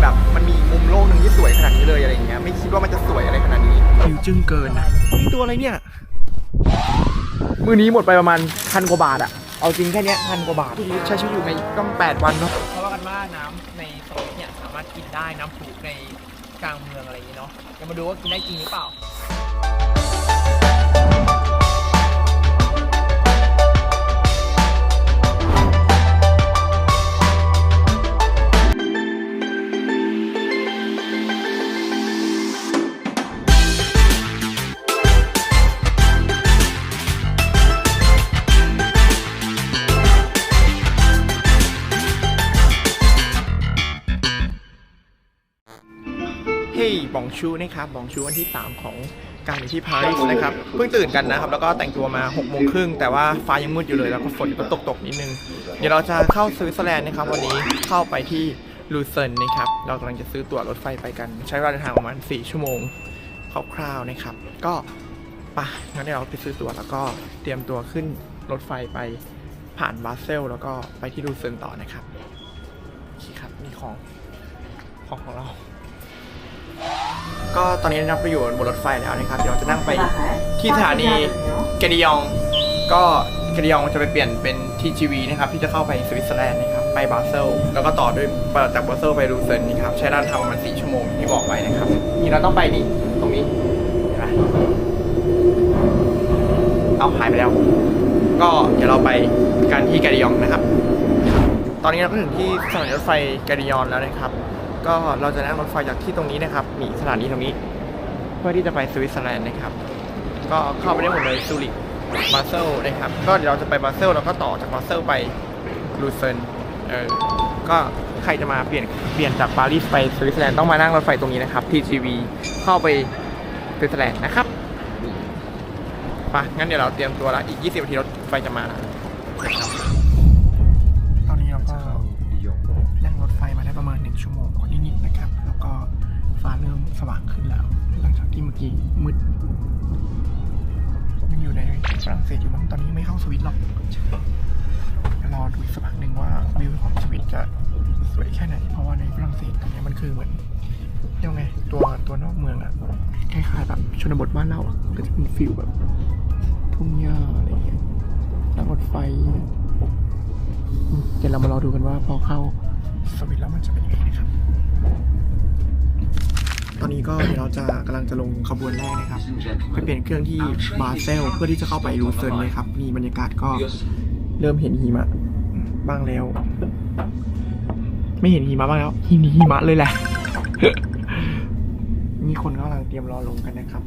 แบบมันมีมุมโลกหนึ่งที่สวยขนาดนี้เลยอะไรอย่างเงี้ยไม่คิดว่ามันจะสวยอะไรขนาดนี้วิวจึ้งเกินอะนี่ตัวอะไรเนี่ยมือนี้หมดไปประมาณพันกว่าบาทอะเอาจริงแค่เนี้ยพันกว่าบาทใช้ชีวิตอยู่ในต้องแปดวันเนาะเขาว่ากันว่าน้ำในสวิตเนี่ยสามารถกินได้น้ำผุในกลางเมืองอะไรอย่างนี้เนาะเดี๋ยวมาดูว่ากินได้จริงหรือเปล่า บองชูนะครับบองชูวันที่ 3 ของการอยู่ที่ปารีสนะครับเพิ่งตื่นกันนะครับ แล้วก็แต่งตัวมา6กโมงครึ่งแต่ว่าฟ้ายังมืดอยู่เลยแล้วก็ฝนก็ตกตกนิดนึง เดี๋ยวเราจะเข้าสวิตเซอร์แลนด์นะครับ วันนี้เข้าไปที่ลูเซิร์นนะครับ เรากำลังจะซื้อตั๋วรถไฟไปกัน ใช้เวลาเดินทางประมาณ 4 ชั่วโมงคร่าวๆนะครับ ก็ไปะงั้นเดี๋ยวเราไปซื้อตั๋วแล้วก็เตรียมตัวขึ้นรถไฟไปผ่านบาเซล แล้วก็ไปที่ลูเซิร์นต่อนะครับโอเคครับนี่ของของของเรา ก็ตอนนี้นะครับเราอยู่บนรถไฟแล้วนะครับเดี๋ยวเราจะนั่งไปที่สถานีเกดิยอง ก็เกดิยองจะไปเปลี่ยนเป็น TGV นะครับที่จะเข้าไปสวิตเซอร์แลนด์นะครับไปบาเซลแล้วก็ต่อด้วยจากบาเซลไปลูเซิร์นนะครับใช้เวลาทำประมาณ4ชั่วโมงที่บอกไปนะครับนี่เราต้องไปนี่ตรงนี้เห็นไหมเอาหายไปแล้ว ก็เดี๋ยวเราไปกันที่แกดิยองนะครับ ตอนนี้เราก็ถึงที่สถานีรถไฟแกดิยอนแล้วนะครับ ก็เราจะนั่งรถไฟจากที่ตรงนี้นะครับ มีสถานีตรงนี้ เพื่อที่จะไปสวิตเซอร์แลนด์นะครับ ก็เข้าไปได้หมดเลยซูริกบาเซลนะครับ ก็เดี๋ยวเราจะไปบาเซลแล้วก็ต่อจากบาเซลไปลูเซิร์นเออก็ใครจะมาเปลี่ยนเปลี่ยนจากปารีสไปสวิตเซอร์แลนด์ต้องมานั่งรถไฟตรงนี้นะครับ TGV เข้าไปสวิตเซอร์แลนด์นะครับไปงั้นเดี๋ยวเราเตรียมตัวแล้วอีก 20นาทีรถไฟจะมานะค วิตหรอกรอดูอีกสักพักหนึ่งว่าวิวของสวิตจะสวยแค่ไหน เพราะว่าในฝรั่งเศสตอนนี้มันคือเหมือนยกว่าไงตัวตัวนอกเมืองอะคล้ายๆแบบชนบทบ้านเราอะก็จะเป็นฟิลแบบทุ่งหญ้าอะไรอย่างเงี้ยนั่งรถไฟเดี๋ยวเรามารอดูกันว่าพอเข้าสวิตแล้วมันจะเป็นยังไงนะครับ ตอนนี้ก็เดี๋ยวเราจะกำลังจะลงขบวนแรกนะครับไปเปลี่ยนเครื่องที่บาเซลเพื่อที่จะเข้าไปลูเซิร์นเลยครับนี่บรรยากาศก็เริ่มเห็นหิมะบ้างแล้ว ไม่เห็นหิมะบ้างแล้วหินหิมะเลยแหละมีคนกำลังเตรียมรอลงกันนะครับ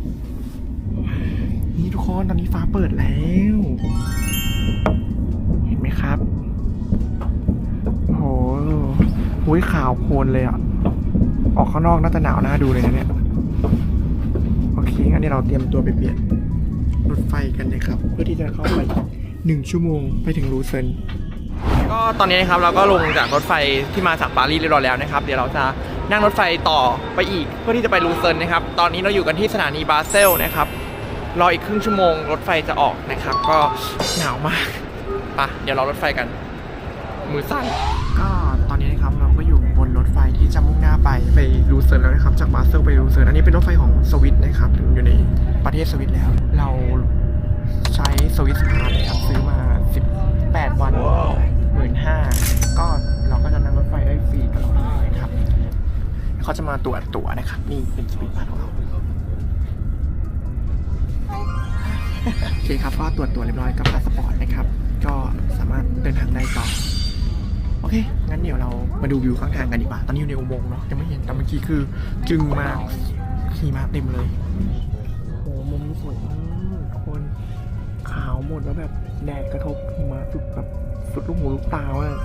นี่ทุกคนตอนนี้ฟ้าเปิดแล้ว เห็นไหมครับโอ้โหขาวโพลนเลยอะ ออกข้างนอกน่าจะหนาวน่าดูเลยนะเนี่ยโอเคงั้นเดี๋ยวเราเตรียมตัวไปเปลี่ยนรถไฟกันนะครับ เพื่อที่จะเข้าไปหนึ่งชั่วโมงไปถึงลูเซิร์นก็ตอนนี้นะครับเราก็ลงจากรถไฟที่มาจากปารีสเรียบร้อยแล้วนะครับ เดี๋ยวเราจะนั่งรถไฟต่อไปอีก เพื่อที่จะไปลูเซิร์นนะครับ ตอนนี้เราอยู่กันที่สถานีบาเซลนะครับรออีกครึ่งชั่วโมงรถไฟจะออกนะครับ ก็หนาวมากปะเดี๋ยวรอรถไฟกัน มือสั่นก็ ไปไปลูเซิร์นแล้วนะครับ จากบาเซลไปลูเซิร์นอันนี้เป็นรถไฟของสวิตนะครับ อยู่ในประเทศสวิตแล้ว เราใช้สวิสพาสนะครับซื้อมา 18 วันหมื่นห้าก็เราก็จะนั่งรถไฟได้ฟรีตลอดเลยนะครับเขาจะมาตรวจตั๋วนะครับ นี่เป็นสวิสพาสของเราโอเคครับก็ตรวจตัวเรียบร้อยกับพาสปอร์ตนะครับ ก็สามารถเดินทางได้ต่อ โอเค งั้นเดี๋ยวเรามาดูวิวข้างทางกันดีกว่า ตอนนี้อยู่ในอุโมงค์เนาะ ยังไม่เห็น แต่เมื่อกี้คือจึงมากขี่มาเต็มเลย โอ้มุมนี้สวยมากทุกคน ขาวหมดแล้วแบบแดดกระทบหิมะสุดแบบสุดลูกหูลูกตามาก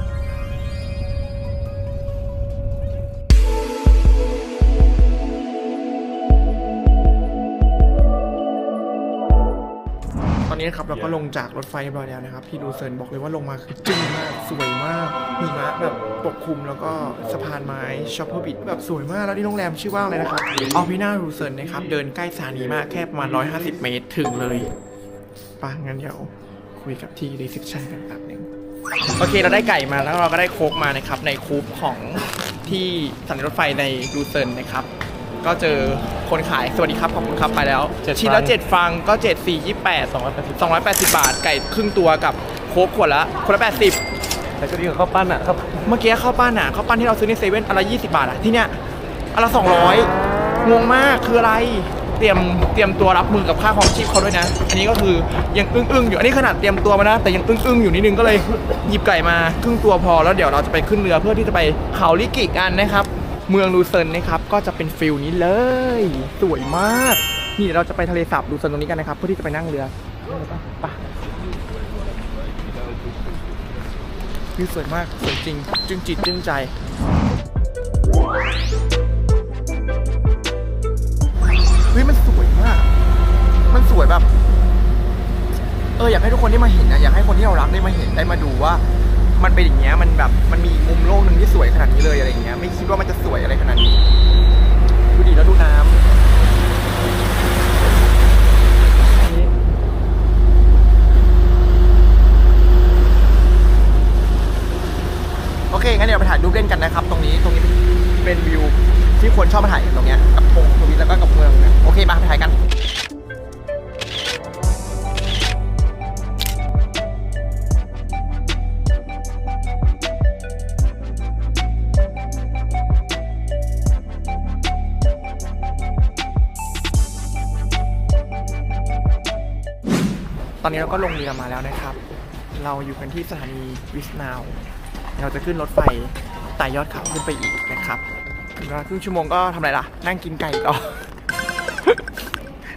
นนี้นะครับเราก็ลงจากรถไฟเรียบร้อยแล้วนะครับที่ดูเซิร์นบอกเลยว่าลงมาคือจึ้งมากสวยมากหิมะแบบปกคลุมแล้วก็สะพานไม้ช็อปเปอร์บิทแบบสวยมากแล้วที่โรงแรมชื่อว่าอะไรนะครับออพินารูเซิร์นนะครับเดินใกล้สถานีมากแค่ประมาณ 150 เมตรถึงเลยป่ะงั้นเดี๋ยวคุยกับที่รีเซพชันกันแป๊บหนึงโอเคเราได้ไก่มาแล้วเราก็ได้โค้กมานะครับในคูปของที่สถานีรถไฟในลูเซิร์นนะครับ ก็เจอคนขายสวัสดีครับขอบคุณครับไปแล้วเจ็ดชิ้นละฟังเจ็ดฟังก็เจ็ดสี่ยี่แปดสองร้อยแปดสิบสองร้อยแปดสิบบาท ไก่ครึ่งตัวกับโค้กขวดละคนละแปดสิบแต่ก็ดีกว่าข้าวปั้นอะครับเมื่อกี้ข้าวปั้นอะข้าวปั้นที่เราซื้อในเซเว่นอนละไรยี่สิบาทอะที่เนี้ยอนละสองร้อยงงมากคืออะไรเตรียมเตรียมตัวรับมือกับค่าของชีพเขาด้วยนะ อันนี้ก็คือยังอึ้งอึ้งๆอยู่ อันนี้ขนาดเตรียมตัวมานะ แต่ยังอึ้งอึ้งๆอยู่นิดนึงก็เลยหยิบไก่มาครึ่งตัวพอแล้วเดี๋ยวเราจะไปขึ้นเรือเพื่อที่จะไปเขาลิกิกันนะครับ เมืองลูเซิร์นนะครับก็จะเป็นฟิลนี้เลย สวยมาก นี่เดี๋ยวเราจะไปทะเลสาบลูเซิร์นตรงนี้กันนะครับ เพื่อที่จะไปนั่งเรือไปวิวสวยมาก สวยจริง จึงจิตจึงใจเฮ้ยมันสวยมาก มันสวยแบบ เอออยากให้ทุกคนได้มาเห็นนะอยากให้คนที่เรารักได้มาเห็นได้มาดูว่า มันเป็นอย่างเงี้ยมันแบบมันมีมุมโลกหนึ่งที่สวยขนาดนี้เลยอะไรอย่างเงี้ยไม่คิดว่ามันจะสวยอะไรขนาดนี้ดูดิแล้วดูน้ำโอเคงั้นเดี๋ยวไปถ่ายรูปเล่นกันนะครับ ตรงนี้ตรงนี้เป็นวิวที่คนชอบมาถ่ายตรงเนี้ยกับธงทวิตแล้วก็กับเมืองนะโอเคมาไปถ่ายกัน ตอนนี้เราก็ลงเรือมาแล้วนะครับ เราอยู่กันที่สถานีวิสนาว เราจะขึ้นรถไฟไต่ยอดเขาขึ้นไปอีกนะครับเวลาครึ่งชั่วโมงก็ทำอะไรล่ะ นั่งกินไก่ต่อ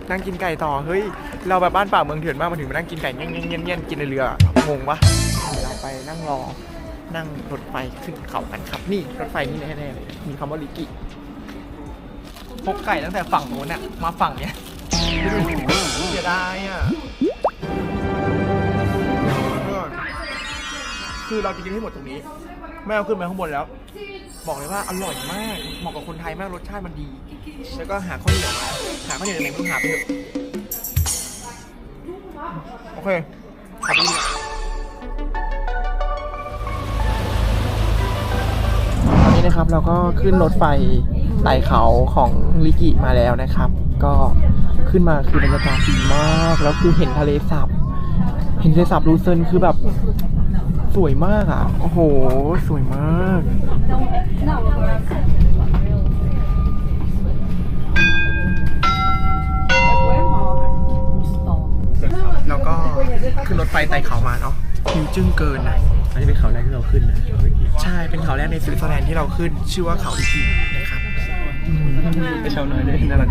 นั่งกินไก่ต่อ เฮ้ย เราแบบบ้านป่าเมืองเถื่อนมากมาถึงมานั่งกินไก่เงี้ยเงี้ยเงี้ยเงี้ยกินในเรืองงปะเดี๋ยวเราไปนั่งรอ นั่งรถไฟขึ้นเขากันครับ นี่รถไฟนี่แน่ๆเลย มีคำว่าลิกิพกไก่ตั้งแต่ฝั่งโน้นน่ะมาฝั่งเนี้ยเสียดายอะ คือเราจะกินให้หมดตรงนี้ ไม่เอาขึ้นไปข้างบนแล้ว บอกเลยว่าอร่อยมาก เหมาะกับคนไทยมากรสชาติมันดี แล้วก็หาข้าวเหนียวมาหาข้าวเหนียวในไหนมึงหาไปเถอะโอเคขับไปดีกว่าตอนนี้นะครับ เราก็ขึ้นรถไฟไต่เขาของลิกิมาแล้วนะครับ ก็ขึ้นมาคือบรรยากาศดีมาก แล้วคือเห็นทะเลสาบเห็นทะเลสาบลูเซินคือแบบ สวยมากอะ โอ้โห สวยมาก แล้วก็ขึ้นรถไฟไต่เขามาเนาะหิวจึ้งเกินนะอันนี้เป็นเขาแรกที่เราขึ้นนะ ใช่ เป็นเขาแรกในสวิตเซอร์แลนด์ที่เราขึ้น ชื่อว่าเขาอิกินะครับอืมเป็นชาวน้อยด้วยน่ารัก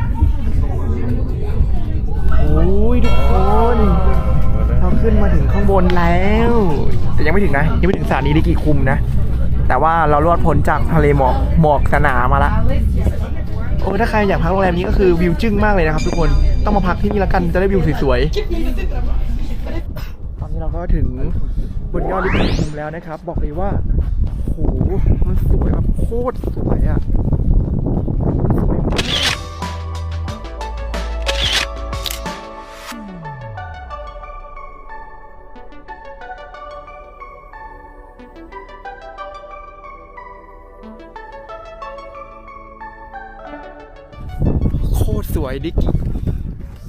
โอ้ยทุกคน เราขึ้นมาถึงข้างบนแล้ว แต่ยังไม่ถึงนะ ยังไม่ถึงสถานีลิกิคุมนะ แต่ว่าเราลอดพ้นจากทะเลหมอกหมอกหนามาละโอ้ถ้าใครอยากพักโรงแรมนี้ก็คือวิวจึ้งมากเลยนะครับ ทุกคนต้องมาพักที่นี่แล้วกันจะได้วิวสวยๆตอนนี้เราก็ถึงบนยอดลิกิคุมแล้วนะครับ บอกเลยว่าโหมันสวยแบบโคตรสวยอะ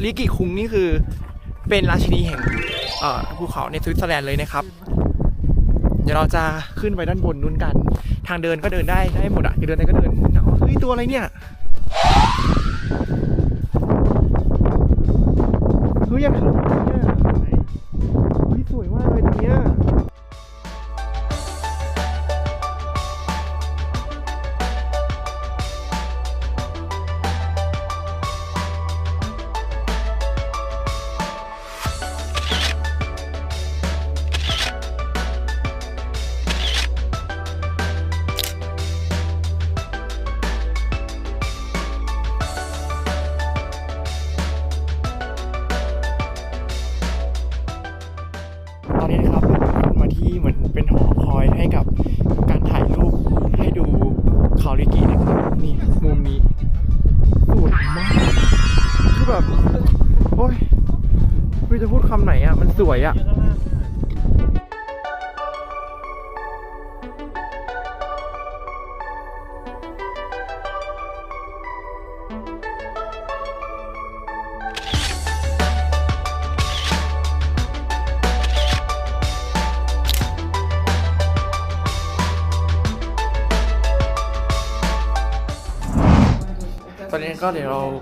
ลิกิคุงนี่คือเป็นราชินีแห่งภูเขาในสวิตเซอร์แลนด์เลยนะครับ เดี๋ยวเราจะขึ้นไปด้านบนนู้นกัน ทางเดินก็เดินได้ได้หมดอะจะเดินอะไรก็เดินเฮ้ยตัวอะไรเนี่ยเฮ้ยอยากถ่ายรูปเนี่ยเฮ้ยสวยมากเลยตรงเนี้ย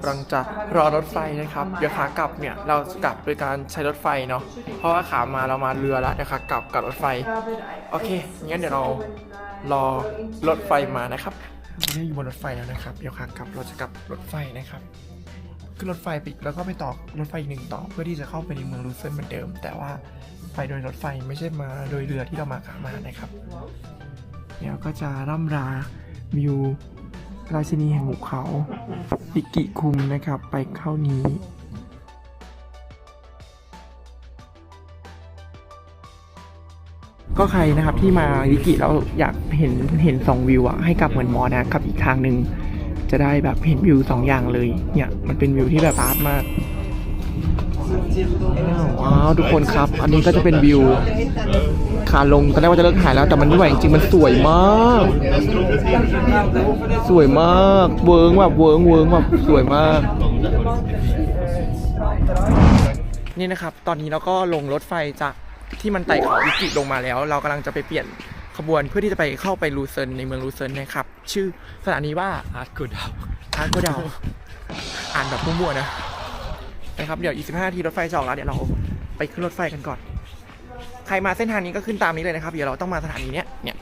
กำลังจะรอรถไฟนะครับ เดี๋ยวขากลับเนี่ยเราจะกลับโดยการใช้รถไฟเนาะ เพราะว่าขามาเรามาเรือแล้วเดี๋ยวขากลับกับรถไฟ โอเค งั้นเดี๋ยวเรารอรถไฟมานะครับนี่อยู่บนรถไฟแล้วนะครับ เดี๋ยวขากลับเราจะกลับรถไฟนะครับขึ้นรถไฟไปแล้วก็ไปต่อรถไฟอีกหนึ่งต่อเพื่อที่จะเข้าไปในเมืองลูเซนเหมือนเดิม แต่ว่าไปโดยรถไฟไม่ใช่มาโดยเรือที่เรามาขามานะครับ เดี๋ยวก็จะร่ำลาวิว ราชินีแห่งหุบเขาปิกิคุมนะครับ ไปเข้านี้ก็ใครนะครับที่มาลิกิแล้วอยากเห็นเห็นสองวิวอะให้กลับเหมือนมอนะกลับอีกทางหนึ่งจะได้แบบเห็นวิวสองอย่างเลยเนี่ยมันเป็นวิวที่แบบอาร์ตมาก ว้าวทุกคนครับ อันนี้ก็จะเป็นวิวขาลงตอนแรกว่าจะเลิกถ่ายแล้วแต่มันไม่ไหวจริงๆมันสวยมาก สวยมากเวิร์งแบบเวิร์งเวิร์งแบบสวยมาก นี่นะครับ ตอนนี้เราก็ลงรถไฟจากที่มันไต่เขาอิกิลงมาแล้ว เรากำลังจะไปเปลี่ยนขบวนเพื่อที่จะไปเข้าไปลูเซิร์นในเมืองลูเซิร์นนะครับ ชื่อสถานีว่าอาร์ตกูดาวอาร์โกดาวอ่านแบบมั่วๆนะ นะครับเดี๋ยวอีก15นาทีรถไฟจะออกแล้วเดี๋ยวเราไปขึ้นรถไฟกันก่อน ใครมาเส้นทางนี้ก็ขึ้นตามนี้เลยนะครับเดี๋ยวเราต้องมาสถานีเนี้ยเนี่ย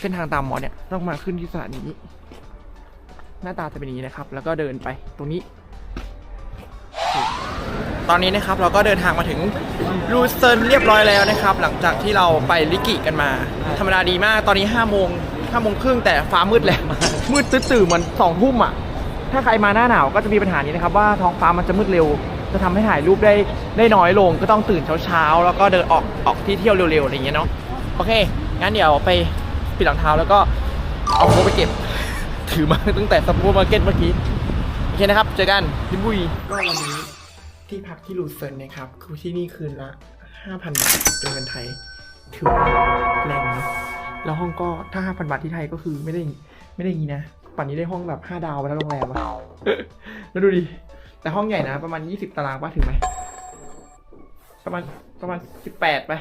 เส้นทางตามหมอเนี่ยต้องมาขึ้นที่สถานีนี้หน้าตาจะเป็นอย่างนี้นะครับ แล้วก็เดินไปตรงนี้ ตอนนี้นะครับเราก็เดินทางมาถึงลูเซิร์นเรียบร้อยแล้วนะครับ หลังจากที่เราไปลิกิกันมา ธรรมดาดีมากตอนนี้5้าโมงห้าโมงครึ่งแต่ฟ้ามืดแล้วมืดตื่นๆเหมือนสองทุ่มอะ ถ้าใครมาหน้าหนาวก็จะมีปัญหานี้นะครับว่าท้องฟ้ามันจะมืดเร็ว จะทำให้ถ่ายรูปได้ได้น้อยลง ก็ต้องตื่นเช้าๆแล้วก็เดินออกออกที่เที่ยวเร็วๆอะไรอย่างเงี้ยเนาะโอเคงั้นเดี๋ยวไปปิดรองเท้าแล้วก็เอาโค้ไปเก็บ ถือมาตั้งแต่ซัปเปอร์มาร์เก็ตเมื่อกี้โอเคนะครับเจอกันที่บุยก็วันนี้ที่พักที่ลูเซิร์นนะครับคือที่นี่คืนละ5,000บาทเป็นเงินไทยถือว่าแรงนะแล้วห้องก็ถ้า5,000บาทที่ไทยก็คือไม่ได้ไม่ได้งี้นะ ป่านนี้ได้ห้องแบบ5ดาวไปแล้วโรงแรมอะแล้วดูดิ แต่ห้องใหญ่นะ ประมาณ20ตารางป่ะถึงไหม ประมาณประมาณ18ไป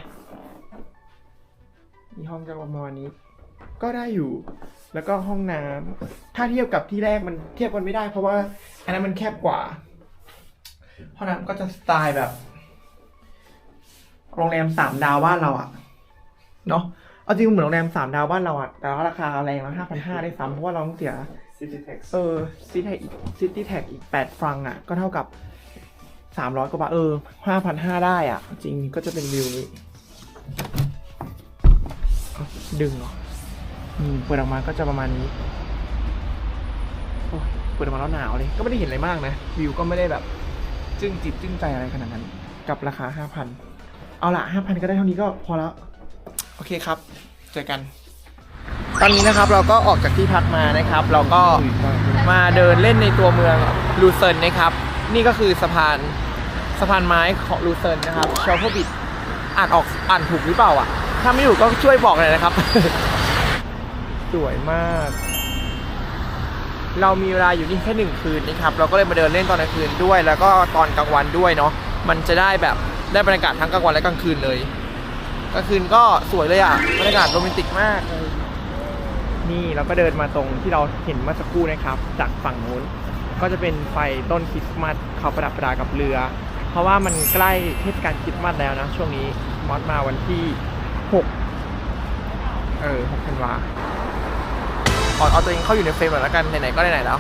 มีห้องจะประมาณนี้ ก็ได้อยู่ แล้วก็ห้องน้ำถ้าเทียบกับที่แรกมันเทียบกันไม่ได้ เพราะว่า อันนั้นมันแคบกว่า ห้องน้ำก็จะสไตล์แบบ โรงแรมสามดาวบ้านเราอะเนาะ เอาจริงเหมือนโรงแรมสามดาวบ้านเราอะแต่ว่าราคาแรงแล้วห้าพันห้าได้ซ้ำเพราะว่าเราต้องเสีย ซิตี้แท็กเออซิตี้แท็กอีกซิตี้แท็กอีกแปดฟรังอะก็เท่ากับสามร้อยกว่าบาทเออห้าพันห้าได้อะจริงก็จะเป็นวิวนี้เอาดึงเหรออืมเปิดออกมาก็จะประมาณนี้โอ้ยเปิดออกมาแล้วหนาวเลย ก็ไม่ได้เห็นอะไรมากนะ วิวก็ไม่ได้แบบ จึ้งจิตจึ้งใจอะไรขนาดนั้น กับราคาห้าพันเอาละห้าพันก็ได้เท่านี้ก็พอแล้วโอเคครับ เจอกัน ตอนนี้นะครับเราก็ออกจากที่พักมานะครับ เราก็มาเดินเล่นในตัวเมืองลูเซิร์นนะครับ นี่ก็คือสะพานสะพานไม้ของลูเซิร์นนะครับชอพบิดอ่านออกอ่านถูกหรือเปล่าอะ ถ้าไม่ถูกก็ช่วยบอกหน่อยนะครับ สวยมาก เรามีเวลาอยู่นี่แค่หนึ่งคืนนะครับ เราก็เลยมาเดินเล่นตอนกลางคืนด้วย แล้วก็ตอนกลางวันด้วยเนาะมันจะได้แบบได้บรรยากาศทั้งกลางวันและกลางคืนเลย กลางคืนก็สวยเลยอะบรรยากาศโรแมนติกมากเลยนี่เราก็เดินมาตรงที่เราเห็นเมื่อสักครู่นะครับ จากฝั่งนู้น ก็จะเป็นไฟต้นคริสต์มาสเขาประดับประดากับเรือ เพราะว่ามันใกล้เทศกาลคริสต์มาสแล้วนะ ช่วงนี้มอสมาวันที่ 6 เออ6ธันวาขอเอาตัวเองเข้าอยู่ในเฟรมหน่อยแล้วกันไหนๆก็ไหนๆแล้ว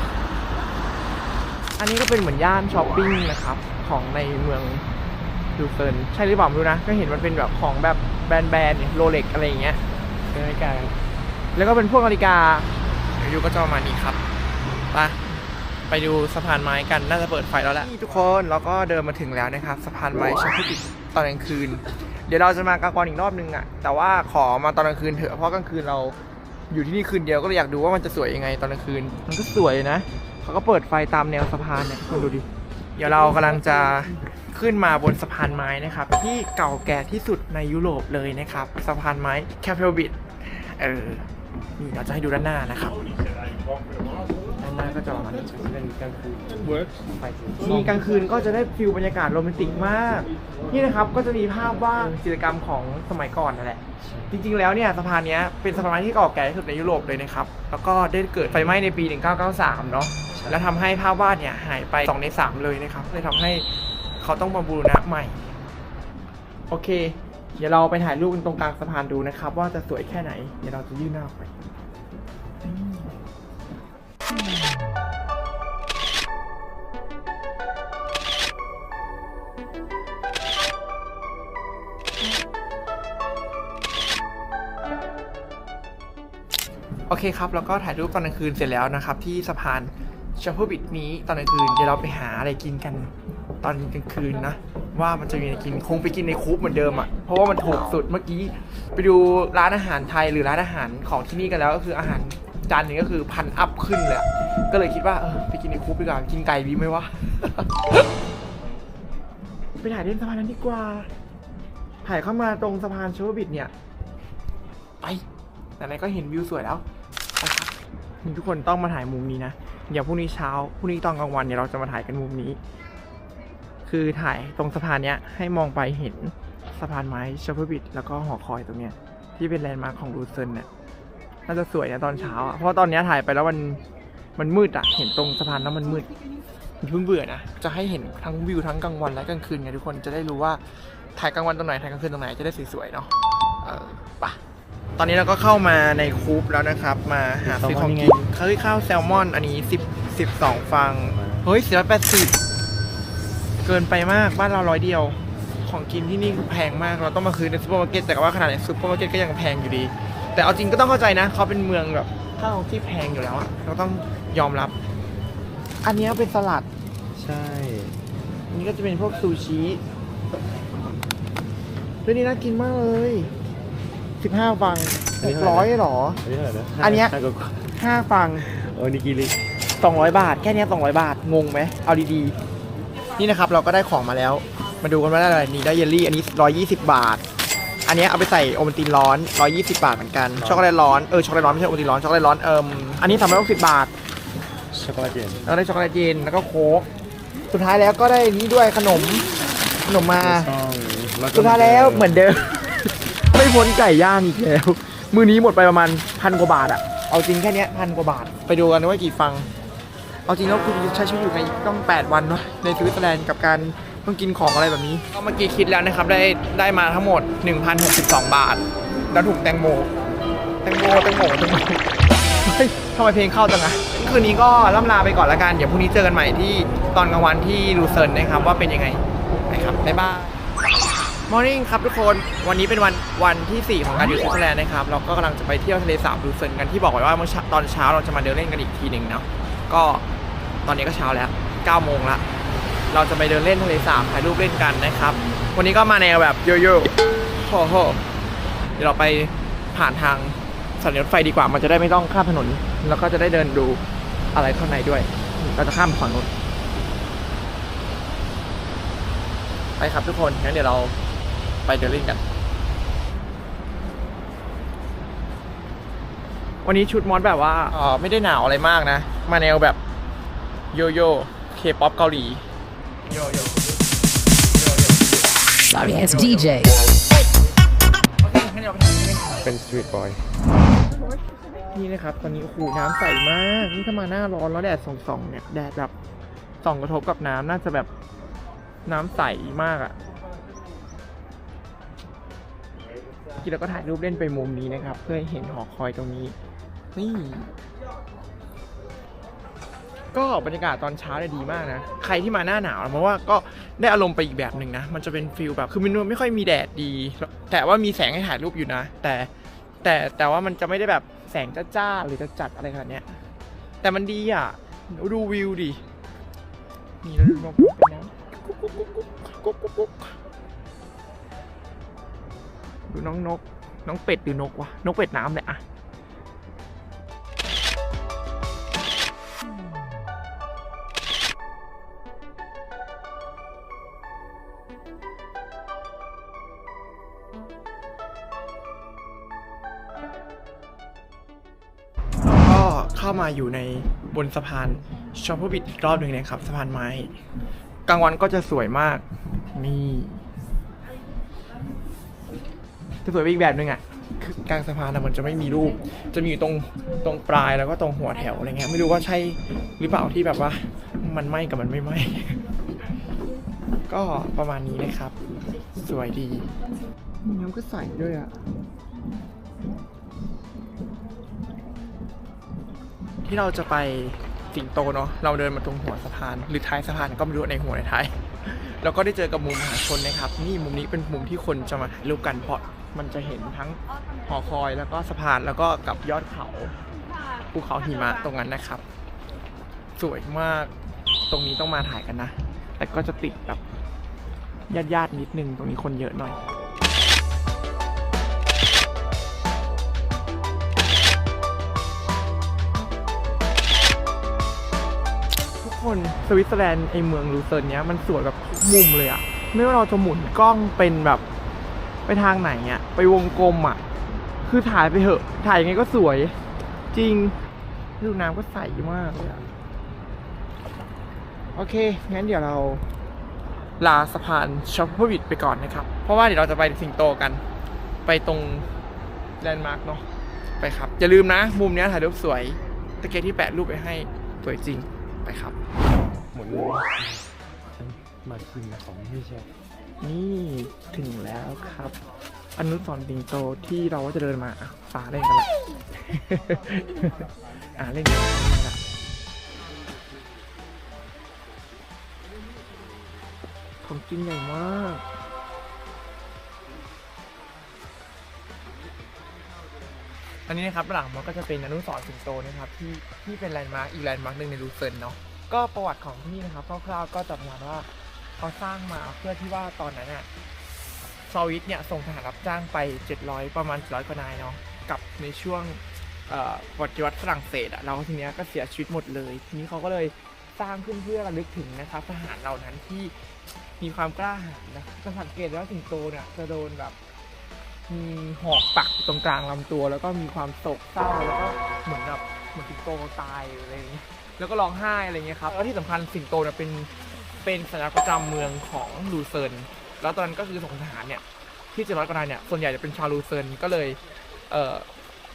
อันนี้ก็เป็นเหมือนย่านช้อปปิ้งนะครับ ของในเมือง ดูเซิร์นใช่หรือเปล่าไม่รู้นะ ก็เห็นมันเป็นแบบของแบบแบรนด์แบรนด์โรเล็กอะไรอย่างเงี้ยเป็นนาฬิกา แล้วก็เป็นพวกนาฬิกาอายุก็จะประมาณนี้ครับไปไปดูสะพานไม้กันน่าจะเปิดไฟแล้วแหละนี่ทุกคนเราก็เดินมาถึงแล้วนะครับสะพานไม้ชักพิติตอนกลางคืน เดี๋ยวเราจะมากลางวันอีกรอบนึงอะแต่ว่าขอมาตอนกลางคืนเถอะเพราะกลางคืนเราอยู่ที่นี่คืนเดียวก็เลยอยากดูว่ามันจะสวยยังไงตอนกลางคืน มันก็สวยนะเขาก็เปิดไฟตามแนวสะพานเนี่ยคุณดูดิเดี๋ยวเรากำลังจะขึ้นมาบนสะพานไม้นะครับ ที่เก่าแก่ที่สุดในยุโรปเลยนะครับ สะพานไม้แคปเ l ลบิดเออนี่เราจะให้ดูด้านหน้านะครับด้านหน้าก็จะประมาณนี้เป็นกลางคืนไฟสีมีกลางคืนก็จะได้ฟิลบรรยากาศโรแมนติกมาก นี่นะครับก็จะมีภาพว่าดจิตรกรรมของสมัยก่อนนั่นแหละ จริงๆแล้วเนี่ยสะพานเนี้ยเป็นสะพานที่เก่าแก่ที่สุดในยุโรปเลยนะครับ แล้วก็ได้เกิดไฟไหม้ในปี 1993 เนาะ แล้วทำให้ภาพวาดเนี่ยหายไป 2 ใน 3 เลยนะครับเลยทำให้เขาต้องมาบูรณะใหม่ โอเค เดี๋ยวเราไปถ่ายรูปกันตรงกลางสะพานดูนะครับ ว่าจะสวยแค่ไหน เดี๋ยวเราจะยื่นหน้าออกไปโอเคครับ แล้วก็ถ่ายรูปตอนกลางคืนเสร็จแล้วนะครับ ที่สะพาน ชาพูบิดนี้ตอนกลางคืนเดี๋ยวเราไปหาอะไรกินกัน ตอนกลางคืนนะ ว่ามันจะมีอะไรกินคงไปกินในคุปเหมือนเดิมอะ่ะเพราะว่ามันถูกสุดเมื่อกี้ ไปดูร้านอาหารไทยหรือร้านอาหารของที่นี่กันแล้วก็คืออาหารจานหนึงก็คือพันอัพขึ้นเลยอะก็เลยคิดว่าเออไปกินในคุปดีกว่ากินไก่ดีไหมวะไปถ่ายเล่นสะพานนั้นดีกว่า ถ่ายเข้ามาตรงสะพานชาพูบิดเนี่ย ไปไหนๆก็เห็นวิวสวยแล้วนะครับทุกคนต้องมาถ่ายมุมนี้นะ เดี๋ยวพรุ่งนี้เช้าพรุ่งนี้ตอนกลางวันเนี่ยเราจะมาถ่ายกันมุมนี้ คือถ่ายตรงสะพานเนี้ยให้มองไปเห็นสะพานไม้ชัฟเฟอร์บิดแล้วก็หอคอยตรงเนี้ยที่เป็นแลนด์มาร์คของรูเซนเนี่ยน่าจะสวยนะตอนเช้าอะเพราะตอนเนี้ยถ่ายไปแล้วมันมันมืดอะเห็นตรงสะพานแล้วมันมืดอย่าเพิ่งเบื่อนะจะให้เห็นทั้งวิวทั้งกลางวันและกลางคืนไงทุกคนจะได้รู้ว่าถ่ายกลางวันตรงไหนถ่ายกลางคืนตรงไหนจะได้สวยๆเนาะเออไปะ อนนี้เราก็เข้ามาในคูปแล้วนะครับ มาหาซื้อของกินเฮ้ยข้าวแซลมอน อันนี้สิบสิบสองฟัง เฮ้ยสี่ร้อยแปดสิบเกินไปมากบ้านเราร้อยเดียว ของกินที่นี่คือแพงมาก เราต้องมาคืนในซูเปอร์มาร์เก็ตแต่ว่าขนาดในซูเปอร์มาร์เก็ตก็ยังแพงอยู่ดี แต่เอาจริงก็ต้องเข้าใจนะเขาเป็นเมืองแบบข้าวที่แพงอยู่แล้วอะเราต้องยอมรับ อันนี้เป็นสลัด ใช่อันนี้ก็จะเป็นพวกซูชิเรื่องนี้น่ากินมากเลย สิบห้าฟังหกร้อยหรอ อันนี้เท่าไหร่นะอันเนี้ย ห้ากว่าห้าฟังโอ้นิกิริสองร้อยบาท แค่เนี้สองร้อยบาท งงไหม เอาดีๆ นี่นะครับ เราก็ได้ของมาแล้ว มาดูกันว่าได้อะไร นี่ได้เยลลี่ อันนี้ร้อยยี่สิบบาท อันเนี้ยเอาไปใส่โอวัลตินร้อนร้อยยี่สิบาทเหมือนกัน ช็อกโกแลตร้อน เออ ช็อกโกแลตร้อนไม่ใช่โอวัลตินร้อน ช็อกโกแลตร้อน เอิมอันนี้สามร้อยหกสิบบาท ช็อกโกแลตเย็นแล้วได้ช็อกโกแลตเย็นแล้วก็โค้ก สุดท้ายแล้วก็ได้นี่ด้วยขนม ขนมมา ช่องแล้วก็สุดท้ายแล้วเหมือนเดิมไม่ พ้นไก่ย่างอีกแล้วมือนี้หมดไปประมาณพันกว่าบาทอะเอาจริงแค่เนี้พันกว่าบาท ไปดูกันว่ากี่ฟัง เอาจริงแล้วคุณใช้ชีวิตอยู่ในต้อง 8 วันเนาะในสวิตเซอร์แลนด์กับการต้องกินของอะไรแบบนี้ ก็เมื่อกี้คิดแล้วนะครับ ได้ได้มาทั้งหมด 1,062 บาท แล้วถูกแตงโม แตงโมแตงโมแตงโมเฮ้ยทำไมเพลงเข้าจังอะคืนนี้ก็ล่ำลาไปก่อนละกัน เดี๋ยวพรุ่งนี้เจอกันใหม่ที่ตอนกลางวันที่ลูเซิร์นนะครับว่าเป็นยังไงนะครับบ๊ายบาย มอร์นิ่งครับทุกคนวันนี้เป็นวันวันที่ 4 ของการอยู่สวิตเซอร์แลนด์นะครับเราก็กำลังจะไปเที่ยวทะเลสาบลูเซินกันที่บอกไว้ว่าเมื่อตอนเช้าเราจะมาเดินเล่นกันอีกทีหนึ่งเนาะก็ตอนนี้ก็เช้าแล้ว9โมงละเราจะไปเดินเล่นทะเลสาบถ่ายรูปเล่นกันนะครับ วันนี้ก็มาแนวแบบโยโย่โฮโฮเดี๋ยวเราไปผ่านทางสถานีรถไฟดีกว่ามันจะได้ไม่ต้องข้ามถนน แล้วก็จะได้เดินดูอะไรข้างในด้วย เราจะข้ามฝั่งนู้นไปครับทุกคนงั้นเดี๋ยวเรา ไปเดินเล่นกัน วันนี้ชุดมอสแบบว่าเออไม่ได้หนาวอะไรมากนะ มาแนวแบบโยโย่เคป๊อปเกาหลี โยโย่ Sorry ass DJ. โอเคงั้นเดี๋ยวเราไปทำกันเป็นสตรีทบอย นี่นะครับ ตอนนี้โอ้โหน้ำใสมาก นี่ถ้ามาหน้าร้อนแล้วแดดส่องๆเนี่ย แดดแบบส่องกระทบกับน้ำน่าจะแบบน้ำใสมากอะ่ กี้เราก็ถ่ายรูปเล่นไปมุมนี้นะครับ เพื่อเห็นหอคอยตรงนี้ นี่ ก็บรรยากาศตอนเช้าเนี่ยดีมากนะ ใครที่มาหน้าหนาวเพราะว่าก็ได้อารมณ์ไปอีกแบบหนึ่งนะ มันจะเป็นฟิลแบบ คือมันไม่ค่อยมีแดดดี แต่ว่ามีแสงให้ถ่ายรูปอยู่นะ แต่แต่แต่ว่ามันจะไม่ได้แบบแสงจ้าๆหรือจะจัดอะไรขนาดเนี้ย แต่มันดีอะ ดูวิวดิ นี่แล้วดูนกเป็นน้ำกุ๊กกุ๊กกุ๊กกุ๊กกุ๊ก ดูน้องนก น้องเป็ดหรือนกวะ นกเป็ดน้ำเลยอะก็เข้ามาอยู่ในบนสะพานชอปเปอร์บิดอีกรอบหนึ่งนะครับ สะพานไม้ กลางวันก็จะสวยมาก นี่ สวยไปอีกแบบหนึ่งอะคือกลางสะพานนะมันจะไม่มีรูป จะมีอยู่ตรงตรงปลายแล้วก็ตรงหัวแถวอะไรเงี้ยไม่รู้ว่าใช่หรือเปล่าที่แบบว่า มันไหม้กับมันไม่ไหม้ก็ประมาณนี้นะครับ สวยดีน้ำก็ใสด้วยอะที่เราจะไปสิงโตเนาะเราเดินมาตรงหัวสะพาน หรือท้ายสะพานก็ไม่รู้ในหัวในท้ายแล้วก็ได้เจอกับมุมมหาชนนะครับ นี่มุมนี้เป็นมุมที่คนจะมาถ่ายรูปกันเพราะ มันจะเห็นทั้งหอคอยแล้วก็สะพานแล้วก็กับยอดเขาภูเขาหิมะตรงนั้นนะครับ สวยมากตรงนี้ต้องมาถ่ายกันนะ แต่ก็จะติดแบบญาติๆนิดนึงตรงนี้คนเยอะหน่อยทุกคนสวิตเซอร์แลนด์ไอเมืองลูเซิร์นเนี้ยมันสวยแบบมุมเลยอะไม่ว่าเราจะหมุนกล้องเป็นแบบ ทางไหนอะไปวงกลมอะคือถ่ายไปเหอะ ถ่ายยังไงก็สวย จริงดูน้ำก็ใสมากเลยอะโอเค งั้นเดี๋ยวเราลาสะพานช็อปเปอร์วิดไปก่อนนะครับ เพราะว่าเดี๋ยวเราจะไปสิงโตกัน ไปตรงแลนด์มาร์กเนาะ ไปครับ อย่าลืมนะ มุมเนี้ยถ่ายรูปสวย ตะเกียบที่แปะรูปไปให้สวยจริง ไปครับ หมดเลยฉันมาคืนของไม่ใช่ นี่ถึงแล้วครับ อนุสรณ์สิงโตที่เราว่าจะเดินมาอะฟ้าเล่นกันละ อะเล่นกันละเล่นกันละของจริงใหญ่มากอันนี้นะครับหลังมันก็จะเป็นอนุสรณ์สิงโตนะครับที่ที่เป็นแลนด์มาร์กอีกแลนด์มาร์กหนึ่งในลูเซิร์นเนาะก็ประวัติของที่นี่นะครับคร่าวๆก็จะประมาณว่า เขาสร้างมาเพื่อที่ว่าตอนนั้นอะซอวิสเนี่ยส่งทหารรับจ้างไป 700 ประมาณ700กว่านายเนาะกับในช่วงปฏิวัติฝรั่งเศสอะแล้วทีเนี้ยก็เสียชีวิตหมดเลย ทีนี้เขาก็เลยสร้างขึ้นเพื่อระลึกถึงนะครับทหารเหล่านั้นที่มีความกล้าหาญนะจะสังเกตว่าสิงโตเนี่ยจะโดนแบบมีหอกปักตรงกลางลำตัว แล้วก็มีความโศกเศร้าแล้วก็เหมือนแบบเหมือนสิงโตตายอะไรอย่างเงี้ยแล้วก็ร้องไห้อะไรเงี้ยครับแล้วที่สำคัญสิงโตเนี่ยเป็น เป็นสัญลักษณ์ประจำเมืองของลูเซิร์นแล้วตอนนั้นก็คือส่งทหารเนี่ยที่จะร้อยกว่านเนี่ยส่วนใหญ่จะเป็นชาวลูเซิร์นก็เลยเอ่อ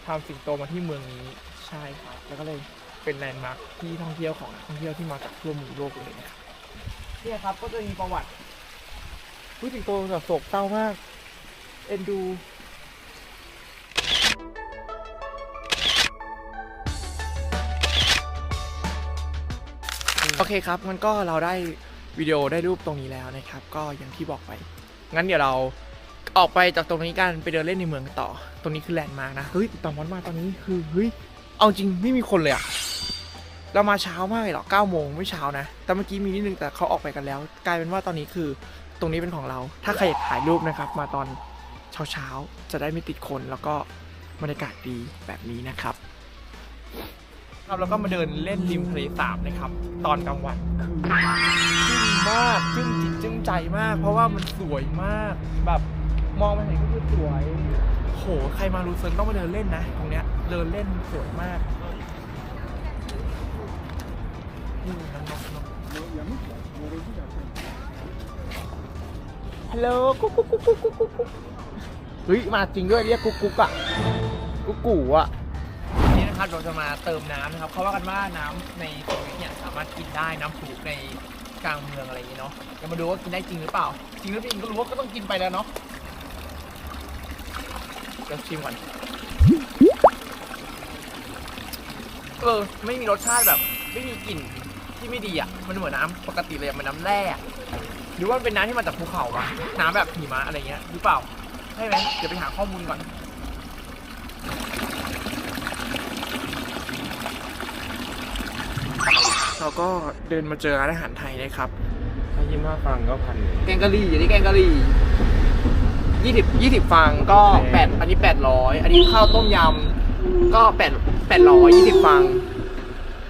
ทำสิงโตมาที่เมืองนี้ใช่ครับแล้วก็เลยเป็นแลนด์มาร์คที่ท่องเที่ยวของนักท่องเที่ยวที่มาจากทั่วมุมโลกเลยนะครับเนี่ยครับก็จะมีประวัติผู้สิงโตแบบโศกเศร้ามาก เอ็นดูโอเคครับมันก็เราได้ วิดีโอได้รูปตรงนี้แล้วนะครับ ก็อย่างที่บอกไป งั้นเดี๋ยวเราออกไปจากตรงนี้กันไปเดินเล่นในเมืองกันต่อ ตรงนี้คือแลนด์มาร์กนะเฮ้ยตอนวันมาตอนนี้คือเฮ้ยเอาจริงไม่มีคนเลยอะเรามาเช้ามากเลยเหรอ9โมงไม่เช้านะ แต่เมื่อกี้มีนิดนึงแต่เขาออกไปกันแล้ว กลายเป็นว่าตอนนี้คือตรงนี้เป็นของเรา ถ้าใครอยากถ่ายรูปนะครับ มาตอนเช้าๆ จะได้ไม่ติดคนแล้วก็บรรยากาศดีแบบนี้นะครับ ครับแล้วก็มาเดินเล่นริมทะเลสาบนะครับ ตอนกลางวันคือ มากจึ้งจิตจึ้งใจมาก เพราะว่ามันสวยมากแบบมองไปไหนก็คือสวยโหใครมาลูเซิร์นต้องมาเดินเล่นนะตรงเนี้ยเดินเล่นสวยมากนี่น้องนกนกฮัลโหลกุ๊กกุ๊กกุ๊กกุ๊กกุ๊กกุ๊กุ๊กเฮ้ยมาจริงด้วยเรียกกุ๊กกุ๊กอะกุ๊กกูอะนี่นะครับเราจะมาเติมน้ำนะครับเขาว่ากันว่าน้ำในสวิตเนี่ยสามารถกินได้น้ำผุใน กลางเมืองอะไรอย่างนี้เนาะเดี๋ยวมาดูว่ากินได้จริงหรือเปล่า จริงหรือจริงก็รู้ว่าก็ต้องกินไปแล้วเนาะเดี๋ยวชิมก่อนเออไม่มีรสชาติแบบ ไม่มีกลิ่นที่ไม่ดีอะ มันเหมือนน้ำปกติเลยอะมือนน้ำแร่อะหรือว่ามันเป็นน้ำที่มาจากภูเขาวะน้ำแบบหิมะอะไรเงี้ยหรือเปล่าใช่ไหมเดี๋ยวไปหาข้อมูลก่อน เราก็เดินมาเจอร้านอาหารไทยนะครับถ้ายี่ห้าฟังก็พันหนึ่งแกงกะหรี่อันนี้แกงกะหรี่ยี่สิบยี่สิบฟังก็แปดอันนี้แปดร้อยอันนี้ข้าวต้มยำก็แปดแปดร้อยยี่สิบฟัง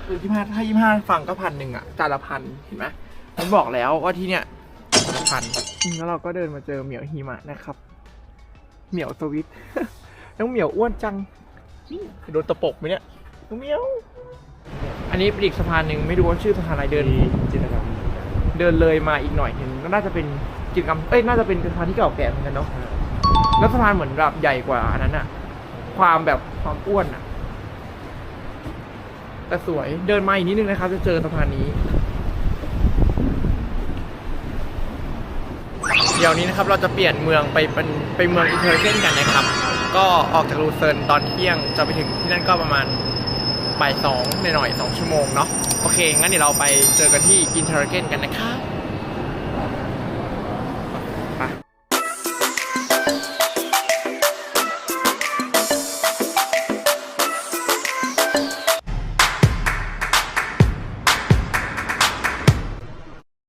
คือยี่ห้าถ้ายี่ห้าฟังก็พันหนึ่งอะจานละพันเห็นไหมผมบอกแล้วว่าที่เนี้ยจานละพันแล้วเราก็เดินมาเจอเหมียวหิมะนะครับ เหมียวสวิตน้องเหมียวอ้วนจังนี่โดนตะปบไหมเนี่ยน้องเหมียว อันอันนี้เป็นอีกสะพานหนึ่งไม่รู้ว่าชื่อสะพานอะไรเดินมีจิตรกรรมเดินเลยมาอีกหน่อยเห็นก็น่าจะเป็นกิจกรรมเอ้ยน่าจะเป็นสะพานที่เก่าแก่เหมือนกันเนาะแล้วสะพานเหมือนแบบใหญ่กว่าอันนั้นอะความแบบความอ้วนอะแต่สวยเดินมาอีกนิดนึงนะครับ จะเจอสะพานนี้ เดี๋ยวนี้นะครับเราจะเปลี่ยนเมืองไปเป็นไปเมืองอินเทอร์เซนกันนะครับ ก็ออกจากลูเซิร์นตอนเที่ยงจะไปถึงที่นั่นก็ประมาณ บ่ายสองหน่อยๆสองชั่วโมงเนาะโอเค งั้นเดี๋ยวเราไปเจอกันที่อินเทอร์เกนกันนะคะ